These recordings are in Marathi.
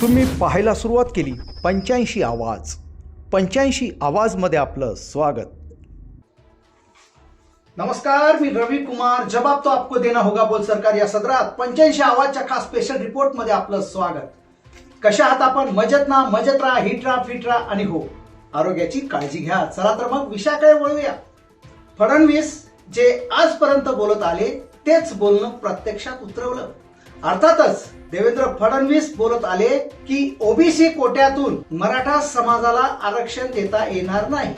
तुम्ही पाहायला सुरुवात केली. पंच्याऐंशी आवाज. पंच्याऐंशी आवाजमध्ये आपलं स्वागत. नमस्कार मी रवी कुमार. जबाब तो आपको देना होगा बोल सरकार या सदरात. पंच्याऐंशी आवाजच्या खास स्पेशल रिपोर्टमध्ये आपलं स्वागत. कशा आहात आपण? मजेत ना? मजेत राहा हिट राहा फिट राहा आणि हो. आरोग्याची काळजी घ्या. चला तर मग विषयाकडे वळूया. फडणवीस जे आजपर्यंत बोलत आले तेच बोलणं प्रत्यक्षात उतरवलं. अर्थातच देवेंद्र फडणवीस बोलत आले की ओबीसी कोट्यातून मराठा समाजाला आरक्षण देता येणार नाही.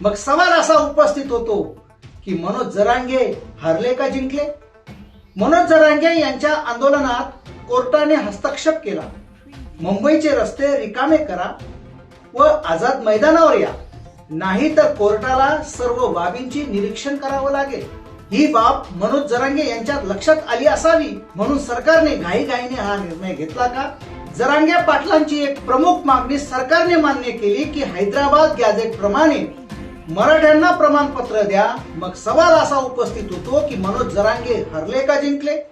मग सवाल असा उपस्थित होतो की मनोज जरांगे हरले का जिंकले? मनोज जरांगे यांच्या आंदोलनात कोर्टाने हस्तक्षेप केला. मुंबईचे रस्ते रिकामे करा व आझाद मैदानावर या. नाही तर कोर्टाला सर्व बाबींची निरीक्षण करावं लागेल. ही बाब मनोज जरांगे यांच्या लक्षात आली असावी म्हणून सरकारने घाईघाईने हा निर्णय घेतला का? जरांगे पाटलांची एक प्रमुख मागणी सरकारने मान्य केली की हैदराबाद गॅझेट प्रमाणे मराठ्यांना प्रमाणपत्र द्या. मग सवाल असा उपस्थित होतो की मनोज जरांगे हरले का जिंकले?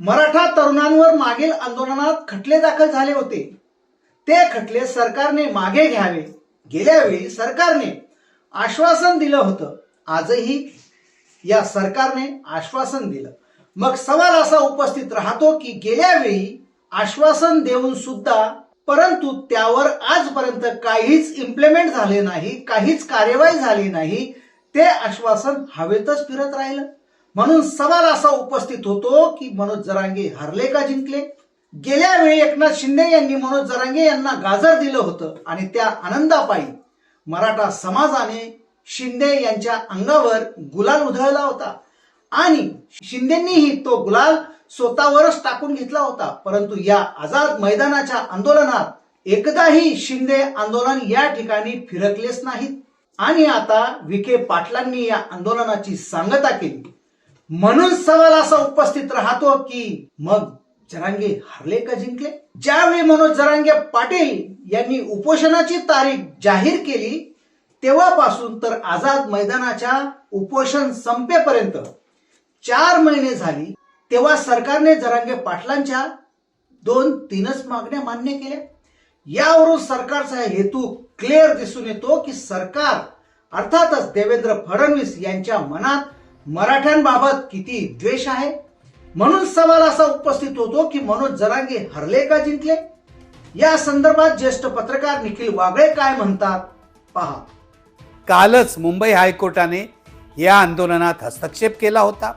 मराठा तरुणांवर मागील आंदोलनात खटले दाखल झाले होते. ते खटले सरकारने मागे घ्यावे. गेल्या वेळी सरकारने आश्वासन दिलं होतं. आजही या सरकारने आश्वासन दिलं. मग सवाल असा उपस्थित राहतो की गेल्या वेळी आश्वासन देऊन सुद्धा परंतु त्यावर आजपर्यंत काहीच इम्प्लिमेंट झाले नाही काहीच कार्यवाही झाली नाही ते आश्वासन हवेतच फिरत राहिलं. म्हणून सवाल असा उपस्थित होतो की मनोज जरांगे हरले का जिंकले? गेल्या वेळी एकनाथ शिंदे यांनी मनोज जरांगे यांना गाजर दिलं होतं आणि त्या आनंदापायी मराठा समाजाने शिंदे यांच्या अंगावर गुलाल उधळला होता. आणि शिंदेंनीही तो गुलाल स्वतःवरच टाकून घेतला होता. परंतु या आझाद मैदानाच्या आंदोलनात एकदाही शिंदे आंदोलन या ठिकाणी फिरकलेच नाहीत. आणि आता विखे पाटलांनी या आंदोलनाची सांगता केली. म्हणून सवाल असा उपस्थित राहतो की मग जरांगे हरले का जिंकले? ज्यावेळी मनोज जरांगे पाटील यांनी उपोषणाची तारीख जाहीर केली तेव्हापासून तर आझाद मैदानाच्या उपोषण संपेपर्यंत चार महिने झाली तेव्हा सरकारने जरांगे पाटलांच्या दोन तीनच मागण्या मान्य केल्या. यावरून सरकारचा हेतू क्लिअर दिसून येतो की सरकार अर्थातच देवेंद्र फडणवीस यांच्या मनात मराठ्यांबाबत किती द्वेष आहे? म्हणून सवाल असा उपस्थित होतो की मनोज जरांगे हरले का जिंकले? या संदर्भात ज्येष्ठ पत्रकार निखिल वागळे काय म्हणतात? पहा. कालच मुंबई हायकोर्टाने या आंदोलनात हस्तक्षेप केला होता.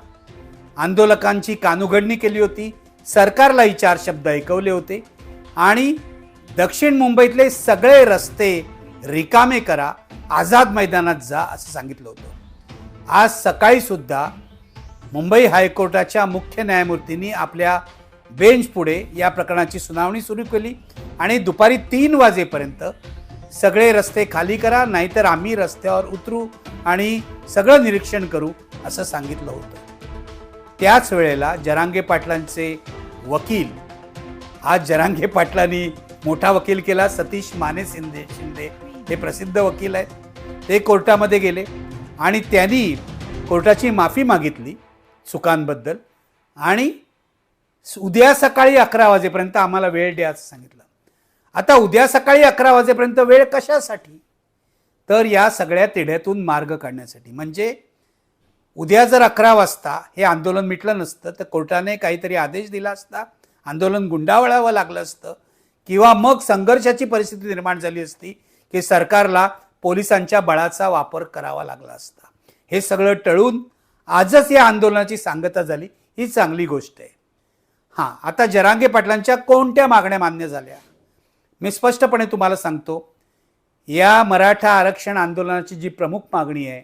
आंदोलकांची कानुघडणी केली होती. सरकारलाही चार शब्द ऐकवले होते. आणि दक्षिण मुंबईतले सगळे रस्ते रिकामे करा आझाद मैदानात जा असं सांगितलं होतं. आज सकाळीसुद्धा मुंबई हायकोर्टाच्या मुख्य न्यायमूर्तींनी आपल्या बेंच पुढे या प्रकरणाची सुनावणी सुरू केली. आणि दुपारी तीन वाजेपर्यंत सगळे रस्ते खाली करा नाहीतर आम्ही रस्त्यावर उतरू आणि सगळं निरीक्षण करू असं सांगितलं होतं. त्याच वेळेला जरांगे पाटलांचे वकील आज जरांगे पाटलांनी मोठा वकील केला सतीश माने शिंदे शिंदे हे प्रसिद्ध वकील आहेत. ते कोर्टामध्ये गेले आणि त्यांनी कोर्टाची माफी मागितली चुकांबद्दल आणि उद्या सकाळी अकरा वाजेपर्यंत आम्हाला वेळ द्या असं सांगितलं. आता उद्या सकाळी अकरा वाजेपर्यंत वेळ कशासाठी? तर या सगळ्या तिढ्यातून मार्ग काढण्यासाठी. म्हणजे उद्या जर अकरा वाजता हे आंदोलन मिटलं नसतं तर कोर्टाने काहीतरी आदेश दिला असता आंदोलन गुंडावळावं लागलं असतं किंवा मग संघर्षाची परिस्थिती निर्माण झाली असती की सरकारला पोलिसांच्या बळाचा वापर करावा लागला असता. हे सगळं टळून आजच या आंदोलनाची सांगता झाली. ही चांगली गोष्ट आहे. हां आता जरांगे पाटलांच्या कोणत्या मागण्या मान्य झाल्या? मी स्पष्टपणे तुम्हाला सांगतो या मराठा आरक्षण आंदोलनाची जी प्रमुख मागणी आहे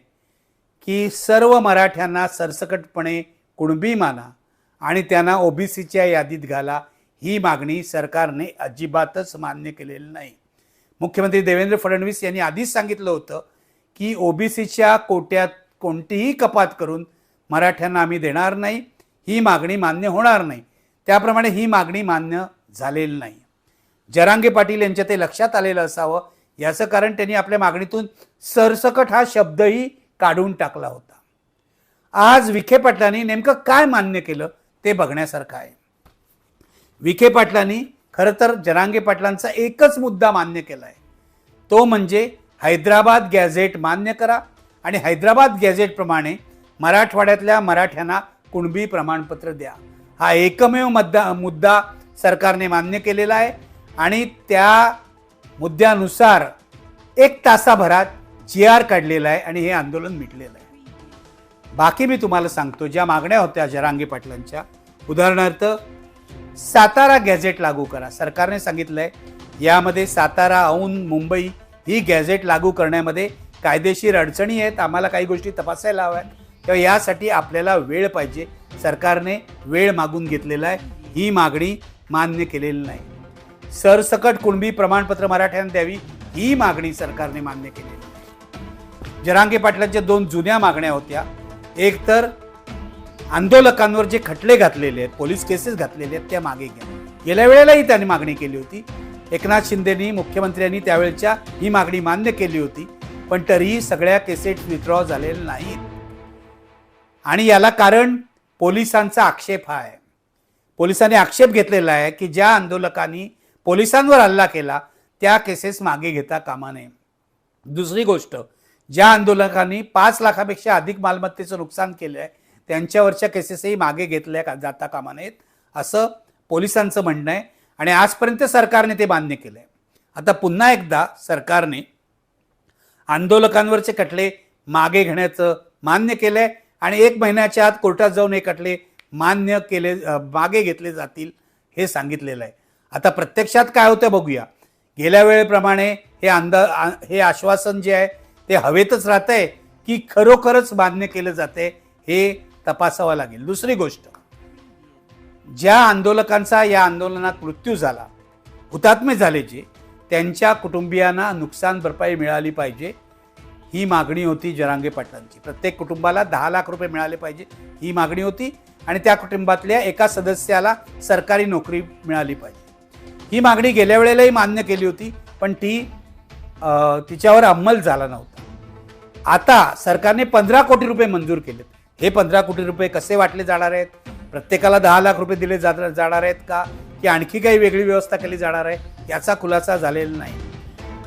की सर्व मराठ्यांना सरसकटपणे कुणबी माना आणि त्यांना ओबीसीच्या यादीत घाला ही मागणी सरकारने अजिबातच मान्य केलेली नाही. मुख्यमंत्री देवेंद्र फडणवीस यांनी आधीच सांगितलं होतं की ओबीसीच्या कोट्यात कोणतीही कपात करून मराठ्यांना आम्ही देणार नाही ही मागणी मान्य होणार नाही. त्याप्रमाणे ही मागणी मान्य झालेली नाही. जरांगे पाटील यांच्या ते लक्षात आलेलं असावं. याचं कारण त्यांनी आपल्या मागणीतून सरसकट हा शब्दही काढून टाकला होता. आज विखे पाटलांनी नेमकं काय मान्य केलं ते बघण्यासारखं आहे. विखे पाटलांनी खरं तर जरांगे पाटलांचा एकच मुद्दा मान्य केला आहे तो म्हणजे हैदराबाद गॅझेट मान्य करा आणि हैदराबाद गॅझेटप्रमाणे मराठवाड्यातल्या मराठ्यांना कुणबी प्रमाणपत्र द्या. हा एकमेव मुद्दा मुद्दा सरकारने मान्य केलेला आहे. आणि त्या मुद्द्यानुसार एक तासाभरात जी आर काढलेला आहे आणि हे आंदोलन मिटलेलं आहे. बाकी मी तुम्हाला सांगतो ज्या मागण्या होत्या जरांगे पाटलांच्या उदाहरणार्थ सातारा गॅझेट लागू करा. सरकारने सांगितलं आहे यामध्ये सातारा औन मुंबई ही गॅझेट लागू करण्यामध्ये कायदेशीर अडचणी आहेत आम्हाला काही गोष्टी तपासायला हव्यात. तेव्हा यासाठी आपल्याला वेळ पाहिजे. सरकारने वेळ मागून घेतलेला आहे. ही मागणी मान्य केलेली नाही. सरसकट कुणबी प्रमाणपत्र मराठ्यांना द्यावी ही मागणी सरकारने मान्य केली. जरांगे पाटलांच्या दोन जुन्या मागण्या होत्या एक तर आंदोलकांवर जे खटले घातलेले आहेत पोलीस केसेस घातलेले आहेत त्या मागे घ्या गेल्या वेळेलाही त्यांनी मागणी केली होती. एकनाथ शिंदेनी मुख्यमंत्र्यांनी त्यावेळेच्या ही मागणी मान्य केली होती पण तरीही सगळ्या केसेट विथड्रॉ झालेल्या नाहीत. आणि याला कारण पोलिसांचा आक्षेप हा आहे. पोलिसांनी आक्षेप घेतलेला आहे की ज्या आंदोलकांनी पोलिसांवर हल्ला केला त्या केसेस मागे घेता कामा नये. दुसरी गोष्ट ज्या आंदोलकांनी पाच लाखापेक्षा अधिक मालमत्तेचं नुकसान केलं आहे त्यांच्यावरच्या केसेसही मागे घेतल्या का जाता कामा नयेत असं पोलिसांचं म्हणणं आहे. आणि आजपर्यंत सरकारने ते मान्य केलं आहे आता पुन्हा एकदा सरकारने आंदोलकांवरचे खटले मागे घेण्याचं मान्य केलं आहे आणि एक महिन्याच्या आत कोर्टात जाऊन हे खटले मान्य केले मागे घेतले जातील हे सांगितलेलं आहे. आता प्रत्यक्षात काय होतं बघूया. गेल्या वेळेप्रमाणे हे अंदा हे आश्वासन जे आहे ते हवेतच राहत आहे की खरोखरच मान्य केलं जाते हे तपासावं लागेल. दुसरी गोष्ट ज्या आंदोलकांचा या आंदोलनात मृत्यू झाला हुतात्मे झाले जे त्यांच्या कुटुंबियांना नुकसान भरपाई मिळाली पाहिजे ही मागणी होती जरांगे पाटलांची. प्रत्येक कुटुंबाला दहा लाख रुपये मिळाले पाहिजे ही मागणी होती आणि त्या कुटुंबातल्या एका सदस्याला सरकारी नोकरी मिळाली पाहिजे. ही मागणी गेल्या वेळेलाही मान्य केली होती पण ती तिच्यावर अंमल झाला नव्हता. आता सरकारने पंधरा कोटी रुपये मंजूर केलेत. हे पंधरा कोटी रुपये कसे वाटले जाणार आहेत? प्रत्येकाला दहा लाख रुपये दिले जा- जाणार आहेत का? की आणखी काही वेगळी व्यवस्था केली जाणार आहे? याचा खुलासा झालेला नाही.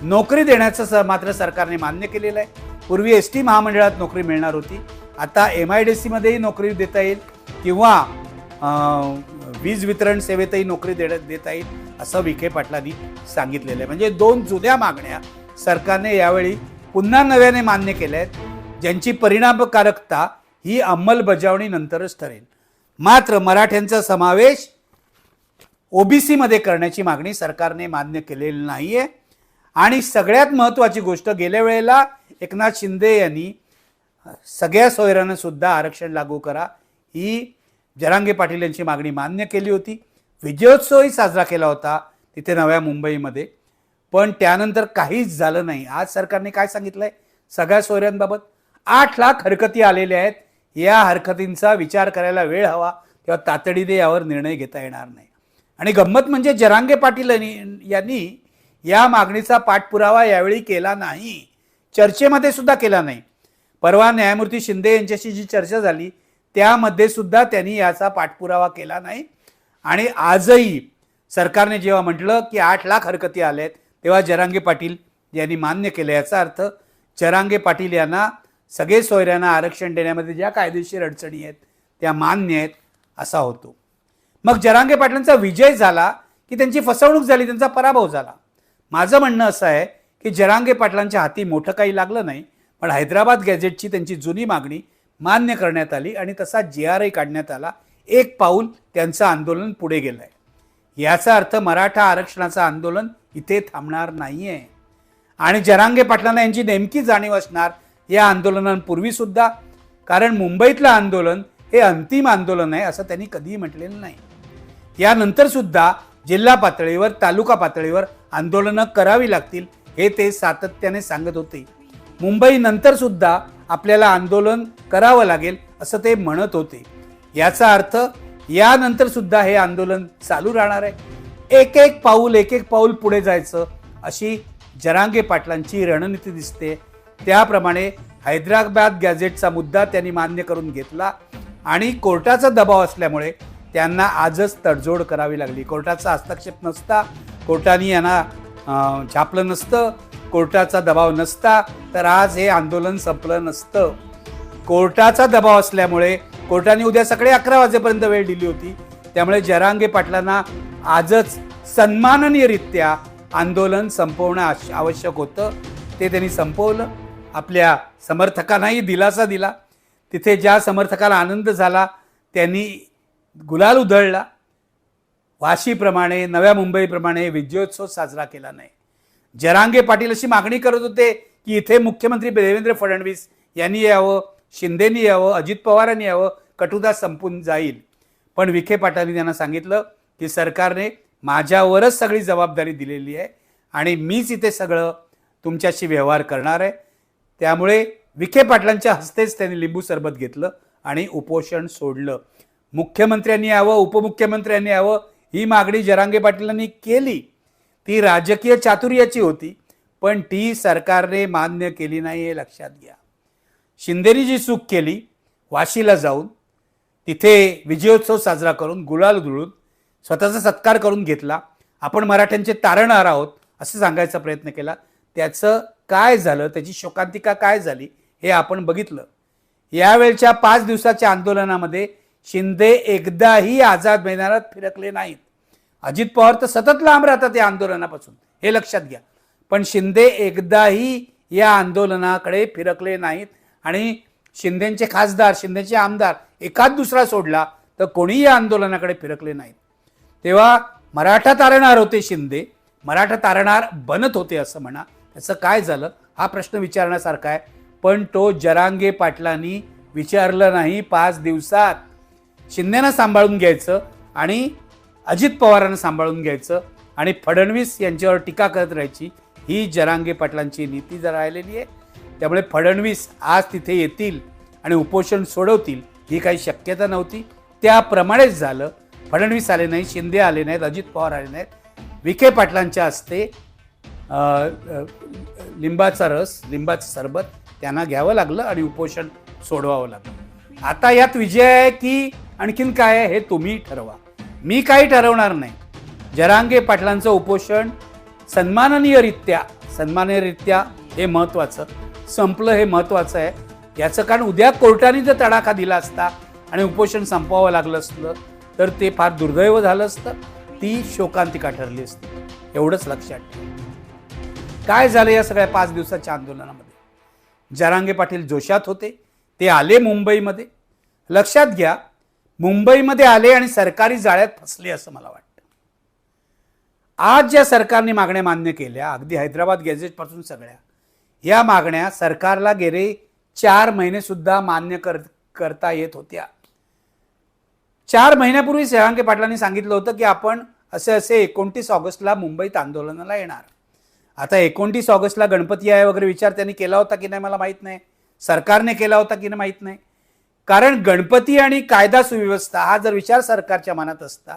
नोकरी देण्याचं स- मात्र सरकारने मान्य केलेलं आहे. पूर्वी एस टी महामंडळात नोकरी मिळणार होती. आता एम आय डी सीमध्येही नोकरी देता येईल किंवा वीज वितरण सेवेतही नोकरी देण्यात देता येईल. असं विखे पाटलांनी सांगितलेलं आहे. म्हणजे दोन जुन्या मागण्या सरकारने यावेळी पुन्हा नव्याने मान्य केल्या आहेत. ज्यांची परिणामकारकता ही अंमलबजावणीनंतरच ठरेल. मात्र मराठ्यांचा समावेश ओबीसीमध्ये करण्याची मागणी सरकारने मान्य केलेली नाही आहे आणि सगळ्यात महत्त्वाची गोष्ट गेल्या वेळेला एकनाथ शिंदे यांनी सगळ्या सोयऱ्यानं सुद्धा आरक्षण लागू करा ही जरांगे पाटील यांची मागणी मान्य केली होती. विजयोत्सवही साजरा केला होता तिथे नव्या मुंबईमध्ये. पण त्यानंतर काहीच झालं नाही. आज सरकारने काय सांगितलंय? सगळ्या सोयऱ्यांबाबत आठ लाख हरकती आलेल्या आहेत. या हरकतींचा विचार करायला वेळ हवा तेव्हा तातडीने यावर निर्णय घेता येणार नाही. आणि गंमत म्हणजे जरांगे पाटील यांनी या मागणीचा पाठपुरावा यावेळी केला नाही. चर्चेमध्ये सुद्धा केला नाही. परवा न्यायमूर्ती शिंदे यांच्याशी जी चर्चा झाली त्यामध्ये सुद्धा त्यांनी याचा पाठपुरावा केला नाही. आणि आजही सरकारने जेव्हा म्हटलं की आठ लाख हरकती आल्या आहेत तेव्हा जरांगे पाटील यांनी मान्य केलं. याचा अर्थ जरांगे पाटील यांना सगळे सोयऱ्यांना आरक्षण देण्यामध्ये ज्या कायदेशीर अडचणी आहेत त्या मान्य आहेत असा होतो. मग जरांगे पाटलांचा विजय झाला की त्यांची फसवणूक झाली त्यांचा पराभव झाला. माझं म्हणणं असं आहे की जरांगे पाटलांच्या हाती मोठं काही लागलं नाही पण हैदराबाद गॅझेटची त्यांची जुनी मागणी मान्य करण्यात आली आणि तसा जी आर आय काढण्यात आला. एक पाऊल त्यांचं आंदोलन पुढे गेलं आहे याचा अर्थ मराठा आरक्षणाचं आंदोलन इथे थांबणार नाही आहे आणि जरांगे पाटलांना यांची नेमकी जाणीव असणार या आंदोलनांपूर्वीसुद्धा कारण मुंबईतलं आंदोलन हे अंतिम आंदोलन आहे असं त्यांनी कधीही म्हटलेलं नाही. यानंतरसुद्धा जिल्हा पातळीवर तालुका पातळीवर आंदोलनं करावी लागतील हे ते सातत्याने सांगत होते. मुंबईनंतरसुद्धा आपल्याला आंदोलन करावं लागेल असं ते म्हणत होते. याचा अर्थ यानंतर सुद्धा हे आंदोलन चालू राहणार आहे. एक एक पाऊल एक एक पाऊल पुढे जायचं अशी जरांगे पाटलांची रणनीती दिसते. त्याप्रमाणे हैदराबाद गॅझेटचा मुद्दा त्यांनी मान्य करून घेतला आणि कोर्टाचा दबाव असल्यामुळे त्यांना आजच तडजोड करावी लागली. कोर्टाचा हस्तक्षेप नसता कोर्टाने यांना छापलं नसतं कोर्टाचा दबाव नसता तर आज हे आंदोलन संपलं नसतं. कोर्टाचा दबाव असल्यामुळे कोर्टाने उद्या सकाळी अकरा वाजेपर्यंत वेळ दिली होती. त्यामुळे जरांगे पाटलांना आजच सन्माननीयरित्या आंदोलन संपवणं आवश्यक होतं. ते त्यांनी संपवलं. आपल्या समर्थकांनाही दिलासा दिला. तिथे ज्या समर्थकाला आनंद झाला त्यांनी गुलाल उधळला. वाशीप्रमाणे नव्या मुंबईप्रमाणे विजयोत्सव साजरा केला नाही. जरांगे पाटील अशी मागणी करत होते की इथे मुख्यमंत्री देवेंद्र फडणवीस यांनी यावं. शिंदेनी यावं अजित पवारांनी यावं कटुदा संपून जाईल. पण विखे पाटलांनी त्यांना सांगितलं की सरकारने माझ्यावरच सगळी जबाबदारी दिलेली आहे आणि मीच इथे सगळं तुमच्याशी व्यवहार करणार आहे. त्यामुळे विखे पाटलांच्या हस्तेच त्यांनी लिंबू सरबत घेतलं आणि उपोषण सोडलं. मुख्यमंत्र्यांनी यावं उपमुख्यमंत्र्यांनी यावं ही मागणी जरांगे पाटीलांनी केली. ती राजकीय चातुर्याची होती पण ती सरकारने मान्य केली नाही हे लक्षात घ्या. शिंदेनी जी चूक केली वाशीला जाऊन तिथे विजयोत्सव साजरा करून गुलाल धुळून स्वतःचा सत्कार करून घेतला. आपण मराठ्यांचे तारणहार आहोत असं सांगायचा प्रयत्न केला. त्याचं काय झालं त्याची शोकांतिका काय झाली हे आपण बघितलं. यावेळच्या पाच दिवसाच्या आंदोलनामध्ये शिंदे एकदाही आझाद मैदानात फिरकले नाहीत. अजित पवार तर सतत लांब राहतात या आंदोलनापासून हे लक्षात घ्या. पण शिंदे एकदाही या आंदोलनाकडे फिरकले नाहीत. आणि शिंदेचे खासदार शिंदेचे आमदार एकाच दुसरा सोडला तर कोणीही या आंदोलनाकडे फिरकले नाहीत. तेव्हा मराठा तारणार होते शिंदे. मराठा तारणार बनत होते असं म्हणा. त्याचं काय झालं? हा प्रश्न विचारण्यासारखा आहे. पण तो जरांगे पाटलांनी विचारलं नाही. पाच दिवसात शिंदेनं सांभाळून घ्यायचं आणि अजित पवारांना सांभाळून घ्यायचं आणि फडणवीस यांच्यावर टीका करत राहायची. ही जरांगे पाटलांची नीती जर राहिलेली आहे. त्यामुळे फडणवीस आज तिथे येतील आणि उपोषण सोडवतील ही काही शक्यता नव्हती. त्याप्रमाणेच झालं. फडणवीस आले नाही शिंदे आले नाहीत अजित पवार आले नाहीत. विखे पाटलांच्या हस्ते लिंबाचा रस लिंबाचं सरबत त्यांना घ्यावं लागलं आणि उपोषण सोडवावं लागलं. आता यात विजय आहे की आणखीन काय आहे हे तुम्ही ठरवा. मी काही ठरवणार नाही. जरांगे पाटलांचं उपोषण सन्माननीयरित्या सन्माननीयरित्या हे महत्त्वाचं. संपलं हे महत्त्वाचं आहे. याचं कारण उद्या कोर्टाने जर तडाखा दिला असता आणि उपोषण संपवावं लागलं असलं तर ते फार दुर्दैव झालं असतं. ती शोकांतिका ठरली असती. एवढंच लक्षात ठेव. काय झालं या सगळ्या पाच दिवसाच्या आंदोलनामध्ये? जरांगे पाटील जोशात होते. ते आले मुंबईमध्ये. लक्षात घ्या मुंबईमध्ये आले आणि सरकारी जाळ्यात फसले असं मला वाटतं. आज ज्या सरकारने मागण्या मान्य केल्या अगदी हैदराबाद गॅझेटपासून सगळ्या या मागण्या सरकारला गेले चार महिने सुद्धा मान्य कर करता येत होत्या. चार महिन्यापूर्वी सेवांके पाटलांनी सांगितलं होतं की आपण असे असे एकोणतीस ऑगस्टला मुंबईत आंदोलनाला येणार. आता एकोणतीस ऑगस्टला गणपती आहे वगैरे विचार त्यांनी केला होता की नाही मला माहीत नाही. सरकारने केला होता की नाही माहीत नाही. कारण गणपती आणि कायदा सुव्यवस्था हा जर विचार सरकारच्या मनात असता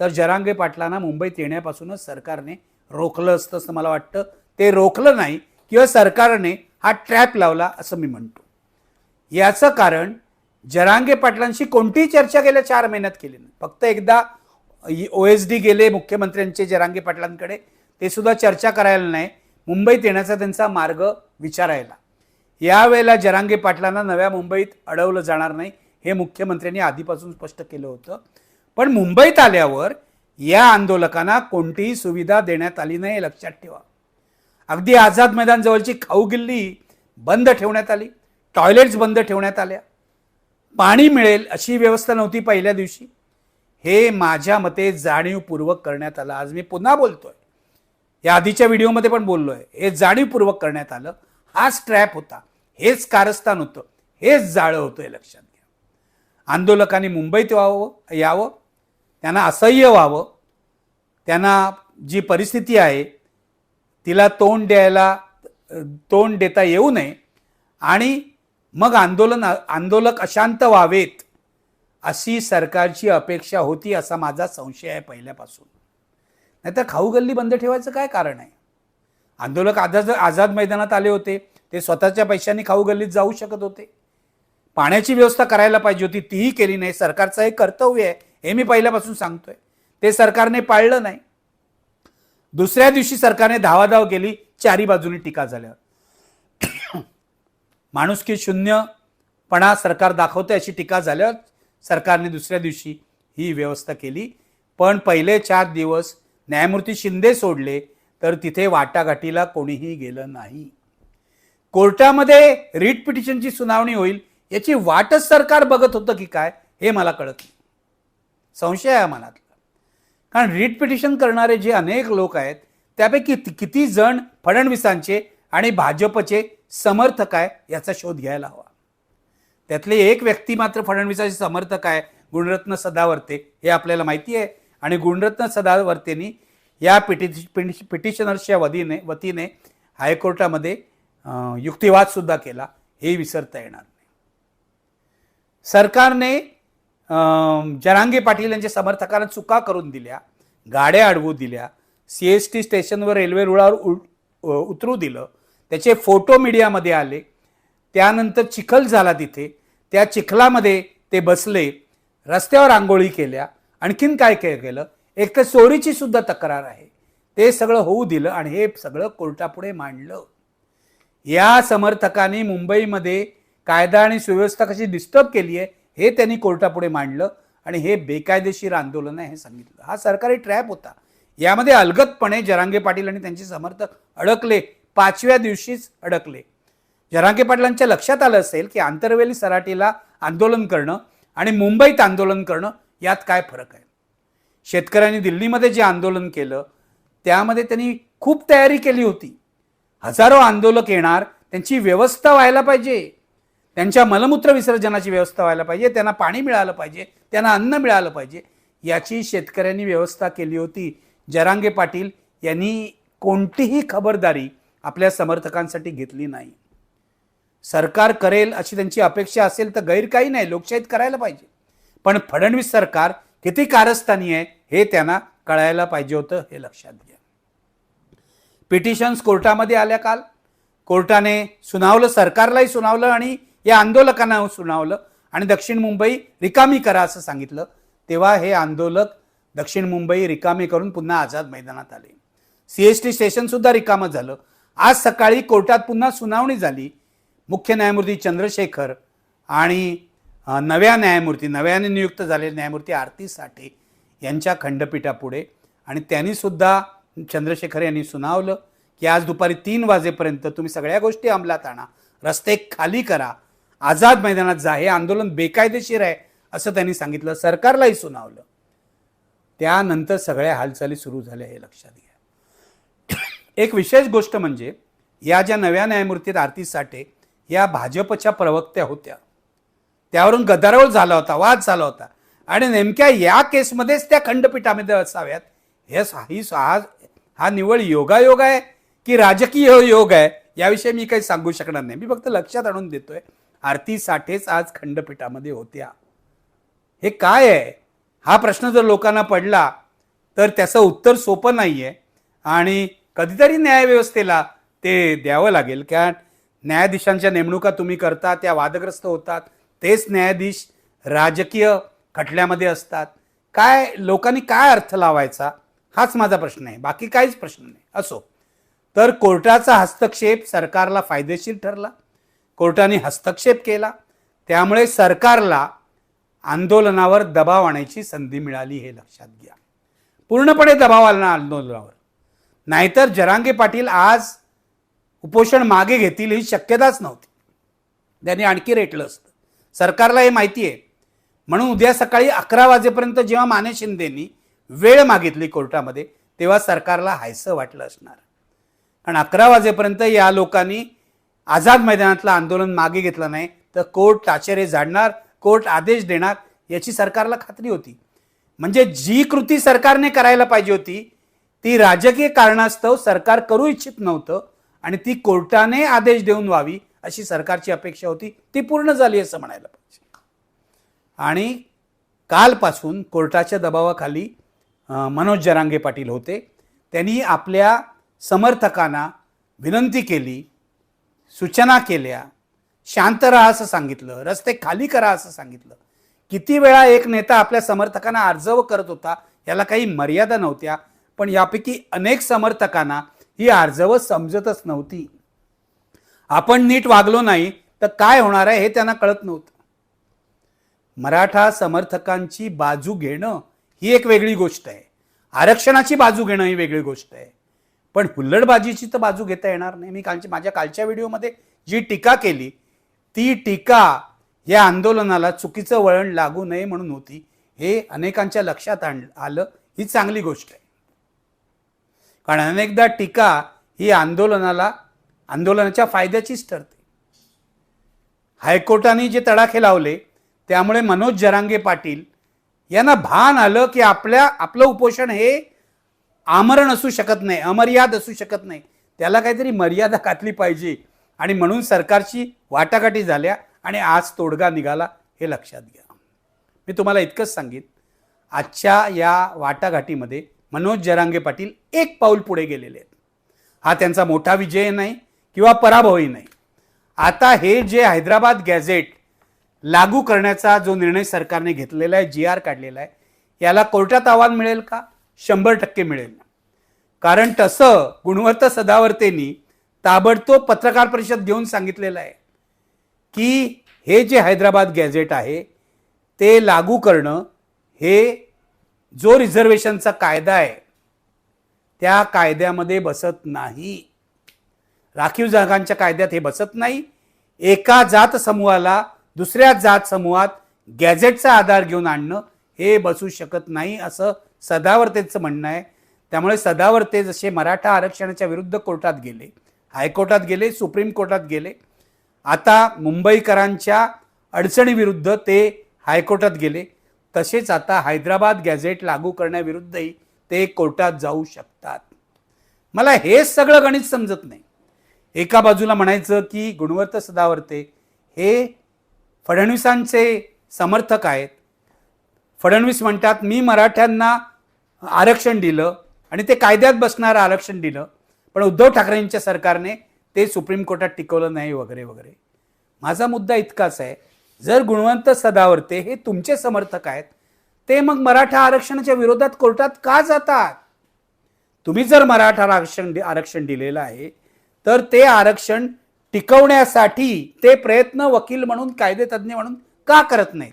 तर जरांगे पाटलांना मुंबईत येण्यापासूनच सरकारने रोखलं असतं असं मला वाटतं. ते रोखलं नाही किंवा सरकारने हा ट्रॅप लावला असं मी म्हणतो. याचं कारण जरांगे पाटलांशी कोणतीही चर्चा गेल्या चार महिन्यात केली नाही. फक्त एकदा ओ एस डी गेले मुख्यमंत्र्यांचे जरांगे पाटलांकडे ते सुद्धा चर्चा करायला नाही. मुंबईत येण्याचा त्यांचा मार्ग विचारायला. यावेळेला जरांगे पाटलांना नव्या मुंबईत अडवलं जाणार नाही हे मुख्यमंत्र्यांनी आधीपासून स्पष्ट केलं होतं. पण मुंबईत आल्यावर या आंदोलकांना कोणतीही सुविधा देण्यात आली नाही हे लक्षात ठेवा. अगदी आझाद मैदानजवळची खाऊ गिल्ली बंद ठेवण्यात आली टॉयलेट्स बंद ठेवण्यात आल्या. पाणी मिळेल अशी व्यवस्था नव्हती पहिल्या दिवशी. हे माझ्या मते जाणीवपूर्वक करण्यात आलं. आज मी पुन्हा बोलतोय. या आधीच्या व्हिडिओमध्ये पण बोललो आहे हे जाणीवपूर्वक करण्यात आलं. हाच ट्रॅप होता. हेच कारस्थान होतं. हेच जाळं होतं हे लक्षात घ्या. आंदोलकांनी मुंबईत व्हावं यावं. त्यांना असह्य व्हावं. त्यांना जी परिस्थिती आहे तिला तोंड द्यायला तोंड देता येऊ नये. आणि मग आंदोलन आंदोलक अशांत व्हावेत अशी सरकारची अपेक्षा होती असा माझा संशय आहे पहिल्यापासून. नाहीतर खाऊ गल्ली बंद ठेवायचं काय कारण आहे? आंदोलक आझाद आझाद मैदानात आले होते. ते स्वतःच्या पैशांनी खाऊ गल्लीत जाऊ शकत होते. पाण्याची व्यवस्था करायला पाहिजे होती तीही केली नाही. सरकारचं हे कर्तव्य आहे हे मी पहिल्यापासून सांगतोय. ते सरकारने पाळलं नाही. दुसऱ्या दिवशी सरकारने धावाधाव केली चारी बाजूनी टीका झाल्यावर माणुसकी शून्यपणा सरकार दाखवते अशी टीका झाल्यावर सरकारने दुसऱ्या दिवशी ही व्यवस्था केली. पण पहिले चार दिवस न्यायमूर्ती शिंदे सोडले तर तिथे वाटाघाटीला कोणीही गेलं नाही. कोर्टामध्ये रिट पिटिशनची सुनावणी होईल याची वाटच सरकार बघत होतं की काय हे मला कळत नाही. संशय आहे मनात. कारण रिट पिटिशन करणारे जे अनेक लोक आहेत त्यापैकी किती जण फडणवीसांचे आणि भाजपचे समर्थक आहे याचा शोध घ्यायला हवा. त्यातले एक व्यक्ती मात्र फडणवीसाचे समर्थक आहे गुणरत्न सदावर्ते हे आपल्याला माहिती आहे. आणि गुणरत्न सदावर्तेनी या पिटि पिटिशनर्सच्या वतीने वतीने हायकोर्टामध्ये युक्तिवादसुद्धा केला. हे विसरता येणार नाही. सरकारने जरांगे पाटील यांच्या समर्थकांना चुका करून दिल्या गाड्या अडवू दिल्या सी एस टी स्टेशनवर रेल्वे रुळावर उतरू दिलं त्याचे फोटो मीडियामध्ये आले त्यानंतर चिखल झाला तिथे त्या चिखलामध्ये ते बसले रस्त्यावर आंघोळी केल्या आणखीन काय काय केलं? एक तर चोरीची सुद्धा तक्रार आहे ते सगळं होऊ दिलं आणि हे सगळं कोर्टापुढे मांडलं. या समर्थकांनी मुंबईमध्ये कायदा आणि सुव्यवस्था कशी डिस्टर्ब केली आहे हे त्यांनी कोर्टापुढे मांडलं आणि हे बेकायदेशीर आंदोलन आहे हे सांगितलं. हा सरकारी ट्रॅप होता. यामध्ये अलगतपणे जरांगे पाटील आणि त्यांचे समर्थक अडकले. पाचव्या दिवशीच अडकले. जरांगे पाटलांच्या लक्षात आलं असेल की आंतरवेली सराटीला आंदोलन करणं आणि मुंबईत आंदोलन करणं यात काय फरक आहे? शेतकऱ्यांनी दिल्लीमध्ये जे आंदोलन केलं त्यामध्ये त्यांनी खूप तयारी केली होती. हजारो आंदोलक येणार त्यांची व्यवस्था व्हायला पाहिजे. त्यांच्या मलमूत्र विसर्जनाची व्यवस्था व्हायला पाहिजे त्यांना पाणी मिळालं पाहिजे त्यांना अन्न मिळालं पाहिजे याची शेतकऱ्यांनी व्यवस्था केली होती. जरांगे पाटील यांनी कोणतीही खबरदारी आपल्या समर्थकांसाठी घेतली नाही. सरकार करेल अशी त्यांची अपेक्षा असेल तर गैर काही नाही लोकशाहीत करायला पाहिजे. पण फडणवीस सरकार किती कारस्थानी आहे हे त्यांना कळायला पाहिजे होतं हे लक्षात घ्या. पिटिशन्स कोर्टामध्ये आल्या काल. कोर्टाने सुनावलं सरकारलाही सुनावलं आणि या आंदोलकांना सुनावलं आणि दक्षिण मुंबई रिकामी करा असं सांगितलं. तेव्हा हे आंदोलक दक्षिण मुंबई रिकामी करून पुन्हा आझाद मैदानात आले. सी एस टी स्टेशनसुद्धा रिकामं झालं. आज सकाळी कोर्टात पुन्हा सुनावणी झाली. मुख्य न्यायमूर्ती चंद्रशेखर आणि नव्या न्यायमूर्ती नव्याने नियुक्त झालेले न्यायमूर्ती आरती साठे यांच्या खंडपीठापुढे आणि त्यांनीसुद्धा चंद्रशेखर यांनी सुनावलं की आज दुपारी तीन वाजेपर्यंत तुम्ही सगळ्या गोष्टी अंमलात आणा. रस्ते खाली करा. आझाद मैदानात जा हे आंदोलन बेकायदेशीर आहे असं त्यांनी सांगितलं. सरकारलाही सुनावलं. त्यानंतर सगळ्या हालचाली सुरू झाल्या हे लक्षात घ्या. एक विशेष गोष्ट म्हणजे या ज्या नव्या न्यायमूर्तीत आरती साठे या भाजपच्या प्रवक्त्या होत्या. त्यावरून गदारोळ झाला होता वाद झाला होता. आणि नेमक्या या केसमध्येच त्या खंडपीठामध्ये असाव्यात हे ही हा हा निवळ योगायोग आहे की राजकीय योग आहे याविषयी मी काही सांगू शकणार नाही. मी फक्त लक्षात आणून देतोय. आरती साठेच आज खंडपीठामध्ये होत्या. हे काय आहे? हा प्रश्न जर लोकांना पडला तर त्याचं उत्तर सोपं नाही आहे आणि कधीतरी न्यायव्यवस्थेला ते द्यावं लागेल. कारण न्यायाधीशांच्या नेमणुका तुम्ही करता त्या वादग्रस्त होतात. तेच न्यायाधीश राजकीय खटल्यामध्ये असतात. काय लोकांनी काय अर्थ लावायचा? हाच माझा प्रश्न आहे. बाकी काहीच प्रश्न नाही. असो. तर कोर्टाचा हस्तक्षेप सरकारला फायदेशीर ठरला? कोर्टाने हस्तक्षेप केला. त्यामुळे सरकारला आंदोलनावर दबाव आणायची संधी मिळाली हे लक्षात घ्या. पूर्णपणे दबाव आला आंदोलनावर. नाहीतर जरांगे पाटील आज उपोषण मागे घेतील ही शक्यताच नव्हती. त्यांनी आणखी रेटलं असतं. सरकारला हे माहिती आहे. म्हणून उद्या सकाळी अकरा वाजेपर्यंत जेव्हा माने शिंदेनी वेळ मागितली कोर्टामध्ये तेव्हा सरकारला हायसं वाटलं असणार. कारण अकरा वाजेपर्यंत या लोकांनी आझाद मैदानातलं आंदोलन मागे घेतलं नाही तर कोर्ट ताचेरे झाडणार कोर्ट आदेश देणार याची सरकारला खात्री होती. म्हणजे जी कृती सरकारने करायला पाहिजे होती ती राजकीय कारणास्तव सरकार करू इच्छित नव्हतं आणि ती कोर्टाने आदेश देऊन व्हावी अशी सरकारची अपेक्षा होती. ती पूर्ण झाली असं म्हणायला पाहिजे. आणि कालपासून कोर्टाच्या दबावाखाली मनोज जरांगे पाटील होते. त्यांनी आपल्या समर्थकांना विनंती केली सूचना केल्या. शांत राहा असं सांगितलं. रस्ते खाली करा असं सांगितलं. किती वेळा एक नेता आपल्या समर्थकांना अर्जव करत होता याला काही मर्यादा नव्हत्या. पण यापैकी अनेक समर्थकांना ही अर्जव समजतच नव्हती. आपण नीट वागलो नाही तर काय होणार आहे हे त्यांना कळत नव्हतं. मराठा समर्थकांची बाजू घेणं ही एक वेगळी गोष्ट आहे. आरक्षणाची बाजू घेणं ही वेगळी गोष्ट आहे. पण हुल्लडबाजीची तर बाजू घेता येणार नाही. मी कालची माझ्या कालच्या व्हिडिओमध्ये जी टीका केली ती टीका या आंदोलनाला चुकीचं वळण लागू नये म्हणून होती. हे अनेकांच्या लक्षात आण आलं. ही चांगली गोष्ट आहे. कारण अनेकदा टीका ही आंदोलनाला आंदोलनाच्या फायद्याचीच ठरते. हायकोर्टाने जे तडाखे लावले त्यामुळे मनोज जरांगे पाटील यांना भान आलं की आपल्या आपलं उपोषण हे आमरण असू शकत नाही अमर्याद असू शकत नाही. त्याला काहीतरी मर्यादा घातली पाहिजे. आणि म्हणून सरकारची वाटाघाटी झाल्या आणि आज तोडगा निघाला हे लक्षात घ्या. मी तुम्हाला इतकंच सांगेन. आजच्या या वाटाघाटीमध्ये मनोज जरांगे पाटील एक पाऊल पुढे गेलेले आहेत. हा त्यांचा मोठा विजय नाही किंवा पराभवही नाही. आता हे जे हैदराबाद गॅझेट लागू करण्याचा जो निर्णय सरकारने घेतलेला आहे जी आर काढलेला आहे याला कोर्टात आव्हान मिळेल का? शंभर टक्के मिळेल. कारण तसं गुणवत्ता सदावर्तेनी ताबडतोब पत्रकार परिषद घेऊन सांगितलेलं आहे की हे जे हैदराबाद गॅझेट आहे ते लागू करणं हे जो रिझर्वेशनचा कायदा आहे त्या कायद्यामध्ये बसत नाही. राखीव जागांच्या कायद्यात हे बसत नाही. एका जात समूहाला दुसऱ्या जात समूहात गॅझेटचा आधार घेऊन आणणं हे बसू शकत नाही असं सदावर्तेचं म्हणणं आहे. त्यामुळे सदावर्ते जसे मराठा आरक्षणाच्या विरुद्ध कोर्टात गेले हायकोर्टात गेले सुप्रीम कोर्टात गेले आता मुंबईकरांच्या अडचणीविरुद्ध ते हायकोर्टात गेले तसेच आता हैदराबाद गॅझेट लागू करण्याविरुद्धही ते कोर्टात जाऊ शकतात. मला हे सगळं गणित समजत नाही. एका बाजूला म्हणायचं की गुणवत्त सदावर्ते हे फडणवीसांचे समर्थक आहेत. फडणवीस म्हणतात मी मराठ्यांना आरक्षण दिलं आणि ते कायद्यात बसणारं आरक्षण दिलं. पण उद्धव ठाकरेंच्या सरकारने ते सुप्रीम कोर्टात टिकवलं नाही वगैरे वगैरे. माझा मुद्दा इतकाच आहे. जर गुणवंत सदावर्ते हे तुमचे समर्थक आहेत ते मग मराठा आरक्षणाच्या विरोधात कोर्टात का जातात? तुम्ही जर मराठा आरक्षण आरक्षण दिलेलं आहे तर ते आरक्षण टिकवण्यासाठी ते प्रयत्न वकील म्हणून कायदेतज्ञ म्हणून का करत नाहीत?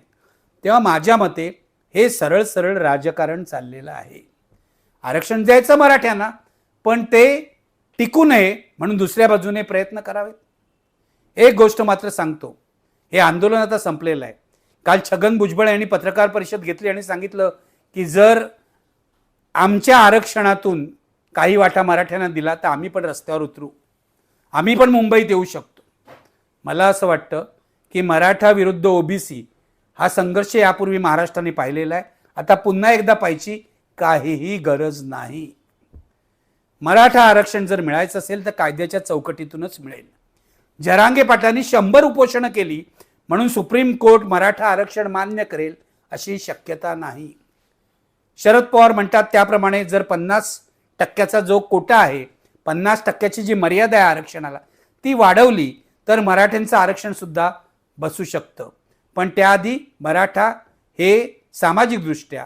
तेव्हा माझ्या मते हे सरळ सरळ राजकारण चाललेलं आहे. आरक्षण द्यायचं मराठ्यांना पण ते टिकू नये म्हणून दुसऱ्या बाजूने प्रयत्न करावेत. एक गोष्ट मात्र सांगतो हे आंदोलन आता संपलेलं आहे. काल छगन भुजबळ यांनी पत्रकार परिषद घेतली आणि सांगितलं की जर आमच्या आरक्षणातून काही वाटा मराठ्यांना दिला तर आम्ही पण रस्त्यावर उतरू. आम्ही पण मुंबईत येऊ शकतो. मला असं वाटतं की मराठा विरुद्ध ओबीसी हा संघर्ष यापूर्वी महाराष्ट्राने पाहिलेला आहे. आता पुन्हा एकदा पाहिजे काहीही गरज नाही. मराठा आरक्षण जर मिळायचं असेल तर कायद्याच्या चौकटीतूनच मिळेल. जरांगे पाटलांनी शंभर उपोषणं केली म्हणून सुप्रीम कोर्ट मराठा आरक्षण मान्य करेल अशी शक्यता नाही. शरद पवार म्हणतात त्याप्रमाणे जर पन्नास टक्क्याचा जो कोटा आहे पन्नास टक्क्याची जी मर्यादा आहे आरक्षणाला ती वाढवली तर मराठ्यांचं आरक्षणसुद्धा बसू शकतं. पण त्याआधी मराठा हे सामाजिकदृष्ट्या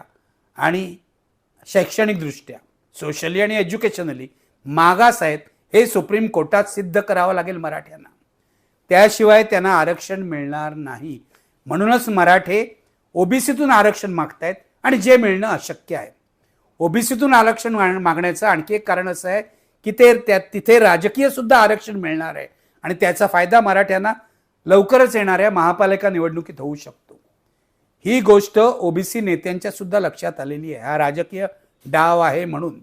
आणि शैक्षणिकदृष्ट्या सोशली आणि एज्युकेशनली मागास आहेत हे सुप्रीम कोर्टात सिद्ध करावं लागेल मराठ्यांना. त्याशिवाय त्यांना आरक्षण मिळणार नाही. म्हणूनच मराठे ओबीसीतून आरक्षण मागतायत आणि जे मिळणं अशक्य आहे. ओबीसीतून आरक्षण माग- मागण्याचं आणखी एक कारण असं आहे की ते त्या तिथे राजकीय सुद्धा आरक्षण मिळणार आहे. आणि त्याचा फायदा मराठ्यांना लवकरच येणाऱ्या महापालिका निवडणुकीत होऊ शकतो. ही गोष्ट ओबीसी नेत्यांच्या सुद्धा लक्षात आलेली आहे. हा राजकीय डाव आहे म्हणून.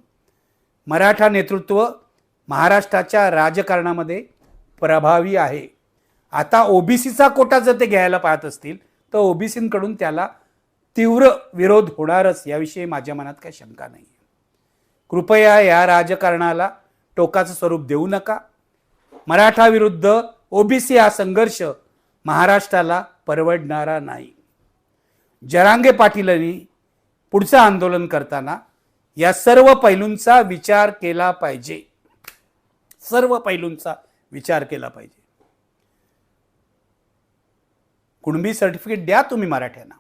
मराठा नेतृत्व महाराष्ट्राच्या राजकारणामध्ये प्रभावी आहे. आता ओबीसीचा कोटा जर ते घ्यायला पाहत असतील तर ओबीसींकडून त्याला तीव्र विरोध होणारच याविषयी माझ्या मनात काही शंका नाही कृपया या राजकारणाला टोकाचं स्वरूप देऊ नका. मराठा विरुद्ध ओबीसी हा संघर्ष महाराष्ट्राला परवडणारा नाही. जरांगे पाटीलांनी पुढचं आंदोलन करताना या सर्व पैलूंचा विचार केला पाहिजे. सर्व पैलूंचा विचार केला पाहिजे. कुणबी सर्टिफिकेट द्या तुम्ही मराठ्यांना.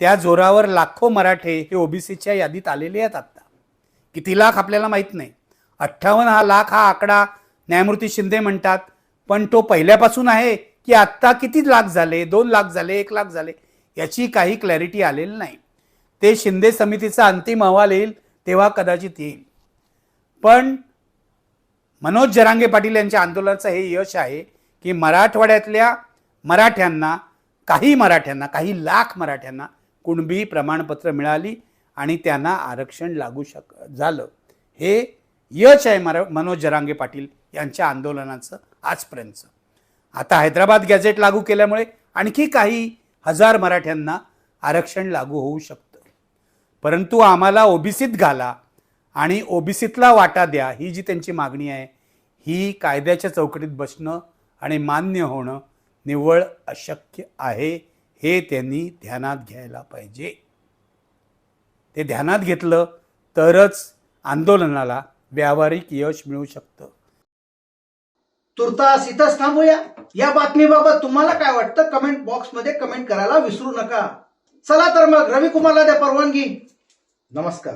त्या जोरावर लाखो मराठे हे ओबीसीच्या यादीत आलेले आहेत आत्ता किती लाख आपल्याला माहीत नाही. अठ्ठावन्न हा लाख हा आकडा न्यायमूर्ती शिंदे म्हणतात. पण तो पहिल्यापासून आहे की आत्ता किती लाख झाले? दोन लाख झाले एक लाख झाले? याची काही क्लॅरिटी आलेली नाही. ते शिंदे समितीचा अंतिम अहवाल येईल तेव्हा कदाचित येईल. पण मनोज जरांगे पाटील यांच्या आंदोलनाचं हे यश आहे की मराठवाड्यातल्या मराठ्यांना काही मराठ्यांना काही लाख मराठ्यांना कुणबी प्रमाणपत्र मिळाली आणि त्यांना आरक्षण लागू शक झालं. हे यश आहे मरा मनोज जरांगे पाटील यांच्या आंदोलनाचं आजपर्यंतचं. आता हैदराबाद गॅझेट लागू केल्यामुळे आणखी काही हजार मराठ्यांना आरक्षण लागू होऊ शकतं. परंतु आम्हाला ओबीसीत घाला आणि ओबीसीतला वाटा द्या ही जी त्यांची मागणी आहे ही कायद्याच्या चौकटीत बसणं आणि मान्य होणं निव्वळ अशक्य आहे हे त्यांनी ध्यानात घ्यायला पाहिजे. ते ध्यानात घेतलं तरच आंदोलनाला व्यावहारिक यश मिळू शकतं. तुर्तास इथंच थांबूया. या बातमीबाबत तुम्हाला काय वाटतं? कमेंट बॉक्समध्ये कमेंट करायला विसरू नका. चला तर मग रवी कुमारला द्या परवानगी. नमस्कार.